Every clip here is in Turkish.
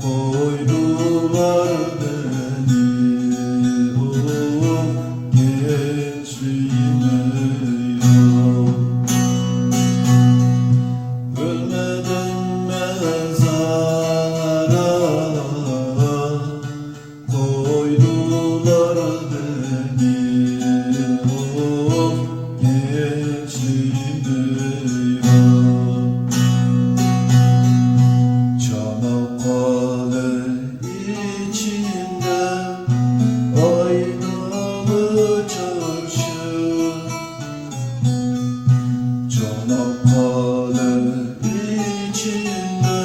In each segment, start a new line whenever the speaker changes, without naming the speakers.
Koydum içinde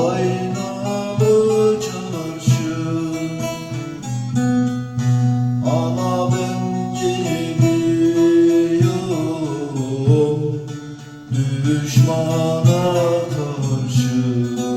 aynalı çarşı. Ana ben geliyorum düşmana karşı.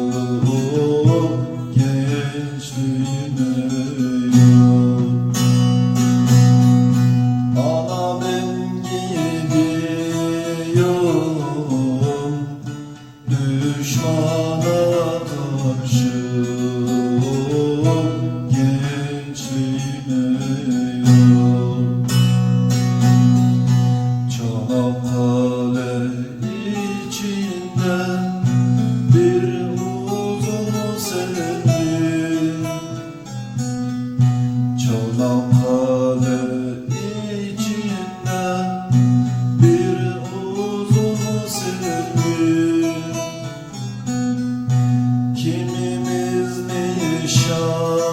show.